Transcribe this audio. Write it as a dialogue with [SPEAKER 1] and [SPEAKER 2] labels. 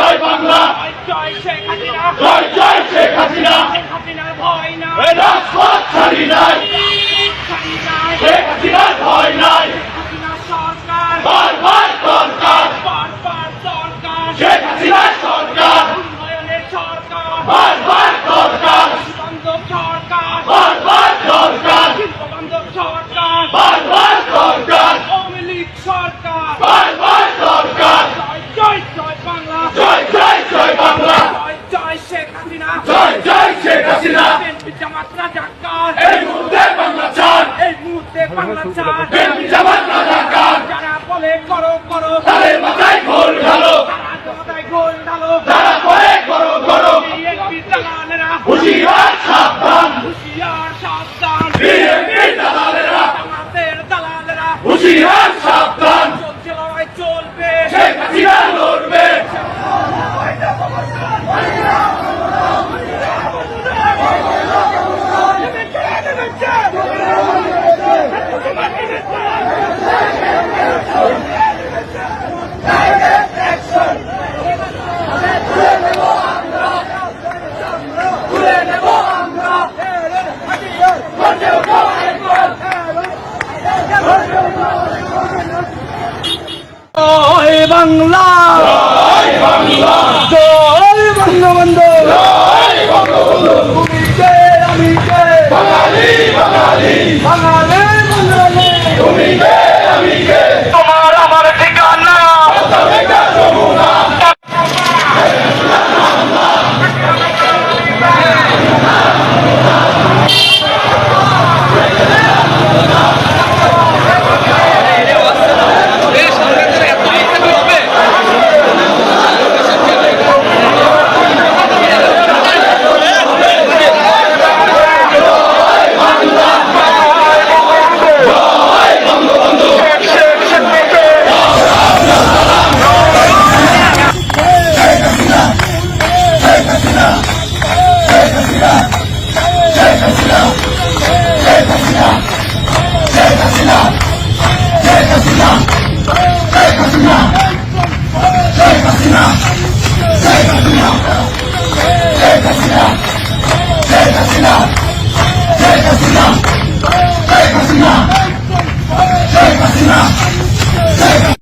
[SPEAKER 1] জয় বাংলা।
[SPEAKER 2] জয় শেখ হাসিনা।
[SPEAKER 1] জয় জয় শেখ হাসিনা।
[SPEAKER 2] শেখ হাসিনার ভয় না
[SPEAKER 1] রাজপথ ছাড়ি নাই। শেখ হাসিনার ভয় নাই।
[SPEAKER 2] সরকার।
[SPEAKER 1] বারবার সরকার।
[SPEAKER 2] বারবার সরকার।
[SPEAKER 1] শেখ হাসিনার সরকার।
[SPEAKER 2] উন্নয়নের সরকার।
[SPEAKER 1] বারবার সরকার।
[SPEAKER 2] সরকার
[SPEAKER 1] বারবার সরকার
[SPEAKER 2] শিল্প বান্ধব সরকার
[SPEAKER 1] বারবার সরকার
[SPEAKER 2] আওয়ামী লীগ সরকার
[SPEAKER 1] বারবার সরকার
[SPEAKER 2] জয় জয় জয় বাংলা
[SPEAKER 1] জয় জয় বাংলা।
[SPEAKER 2] জয় শেখ হাসিনা।
[SPEAKER 1] জয় জয় শেখ হাসিনা।
[SPEAKER 2] জামাত রাজাকার
[SPEAKER 1] এই মুহূর্তে বাংলা চান।
[SPEAKER 2] এই মুহূর্তে বাংলা
[SPEAKER 1] চান।
[SPEAKER 2] যারা বলে করো করো
[SPEAKER 1] তাদের মাথায় ঘোল ঢালো।
[SPEAKER 2] জনতায় গোল ঢালো।
[SPEAKER 1] যারা করে করো। করো হুশিয়ার সাবধান
[SPEAKER 2] হুশিয়ার সাবধান
[SPEAKER 1] বিএনপি দালালেরা
[SPEAKER 2] জামাতের দালালেরা
[SPEAKER 1] হুশিয়ার সাবধান
[SPEAKER 2] চলছে লড়াই চলবে
[SPEAKER 1] শেখ হাসিনা লড়বে
[SPEAKER 2] জয় বাংলা। জয়